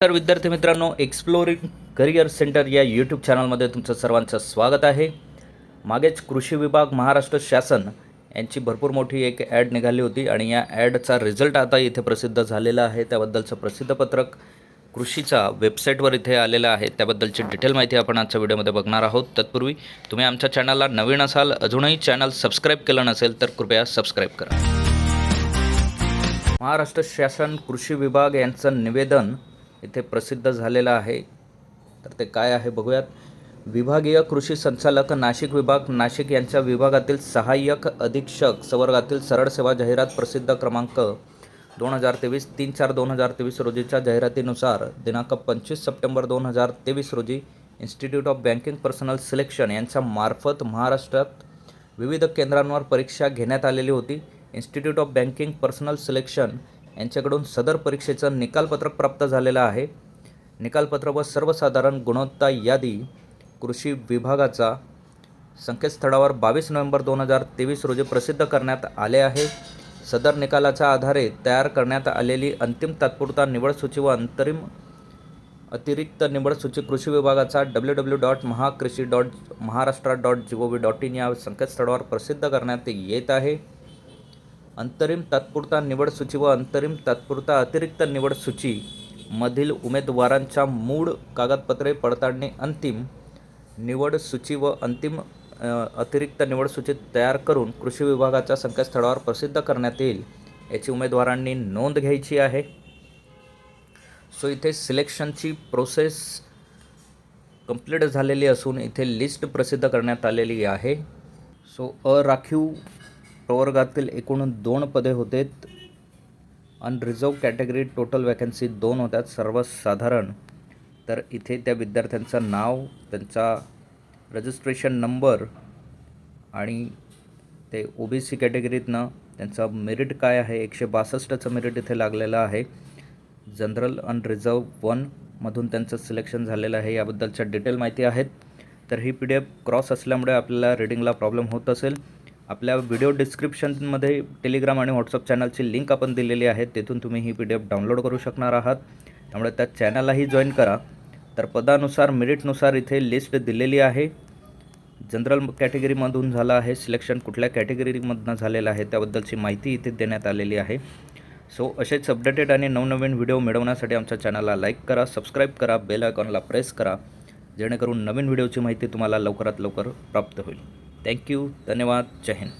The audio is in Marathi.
तर विद्यार्थी मित्रांनो एक्सप्लोरिंग करिअर सेंटर या यूट्यूब चॅनलमध्ये तुमचं सर्वांचं स्वागत आहे. मागेच कृषी विभाग महाराष्ट्र शासन यांची भरपूर मोठी एक ॲड निघाली होती आणि या ॲडचा रिझल्ट आता इथे प्रसिद्ध झालेला आहे. त्याबद्दलचं प्रसिद्ध पत्रक कृषीचा वेबसाईटवर इथे आलेलं आहे. त्याबद्दलची डिटेल माहिती आपण आजच्या व्हिडिओमध्ये बघणार आहोत. तत्पूर्वी तुम्ही आमच्या चॅनलला नवीन असाल अजूनही चॅनल सबस्क्राईब केलं नसेल तर कृपया सबस्क्राईब करा. महाराष्ट्र शासन कृषी विभाग यांचं निवेदन इथे प्रसिद्ध झालेलं आहे. तर ते काय आहे बघूयात. विभागीय कृषी संचालक नाशिक विभाग नाशिक यांच्या विभागातील सहाय्यक अधीक्षक संवर्गातील सरळ सेवा जाहिरात प्रसिद्ध क्रमांक दोन हजार तेवीस तीन चार दोन हजार तेवीस रोजीच्या जाहिरातीनुसार दिनांक पंचवीस सप्टेंबर दोन हजार तेवीस रोजी institute of banking personnel selection यांच्या मार्फत महाराष्ट्रात विविध केंद्रांवर परीक्षा घेण्यात आलेली होती. Institute of banking personnel selection यांच्याकडून सदर परीक्षेचं निकालपत्रक प्राप्त झालेलं आहे. निकालपत्र व सर्वसाधारण गुणवत्ता यादी कृषी विभागाचा संकेतस्थळावर बावीस नोव्हेंबर दोन हजार तेवीस रोजी प्रसिद्ध करण्यात आले आहे. सदर निकालाच्या आधारे तयार करण्यात आलेली अंतिम तात्पुरता निवड सूची व अंतरिम अतिरिक्त निवड सूची कृषी विभागाचा W W dot Mahakrishi dot Maharashtra dot G O V dot in या संकेतस्थळावर प्रसिद्ध करण्यात येत आहे. अंतरिम तात्पुरता निवड सूची व अंतरिम तात्पुरता अतिरिक्त निवड सूची मधील उमेदवारांच्या मूळ कागदपत्रे पडताळणी अंतिम निवड सूची व अंतिम अतिरिक्त निवड सूची तयार करून कृषी विभागाच्या संकेतस्थळावर प्रसिद्ध करण्यात येईल याची उमेदवारांनी नोंद घ्यायची आहे. सो इथे सिलेक्शनची प्रोसेस कंप्लीट झालेली असून इथे लिस्ट प्रसिद्ध करण्यात आलेली आहे. सो अराखीव प्रवर्गातील एकूण दोन पदे होतेत. अनरिझर्व कॅटेगरी टोटल वॅकन्सी दोन होत्या सर्वसाधारण. तर इथे त्या विद्यार्थ्यांचं नाव त्यांचा रजिस्ट्रेशन नंबर आणि ते ओ बी सी कॅटेगरीतनं त्यांचा मेरिट काय आहे? एकशे बासष्टचं मेरिट इथे लागलेलं आहे. जनरल अनरिझर्व वनमधून त्यांचं सिलेक्शन झालेलं आहे. याबद्दलच्या डिटेल माहिती आहेत. तर ही पी डी एफ क्रॉस असल्यामुळे आपल्याला रिडिंगला प्रॉब्लेम होत असेल. आपल्या व्हिडिओ डिस्क्रिप्शनमध्ये टेलिग्राम आणि व्हॉट्सअप चॅनलची लिंक आपण दिलेली आहे. तेथून तुम्ही ही पी डी एफ डाउनलोड करू शकणार आहात. त्यामुळे त्या चॅनललाही जॉईन करा. तर पदानुसार मेरिटनुसार इथे लिस्ट दिलेली आहे. जनरल कॅटेगरीमधून झालं आहे. सिलेक्शन कुठल्या कॅटेगरीमधनं झालेलं आहे त्याबद्दलची माहिती इथे देण्यात आलेली आहे. सो असेच अपडेटेड आणि नवनवीन व्हिडिओ मिळवण्यासाठी आमच्या चॅनलला लाईक करा सबस्क्राईब करा बेल आयकॉनला प्रेस करा. जेणेकरून नवीन व्हिडिओची माहिती तुम्हाला लवकरात लवकर प्राप्त होईल. थँक्यू धन्यवाद जय हिंद.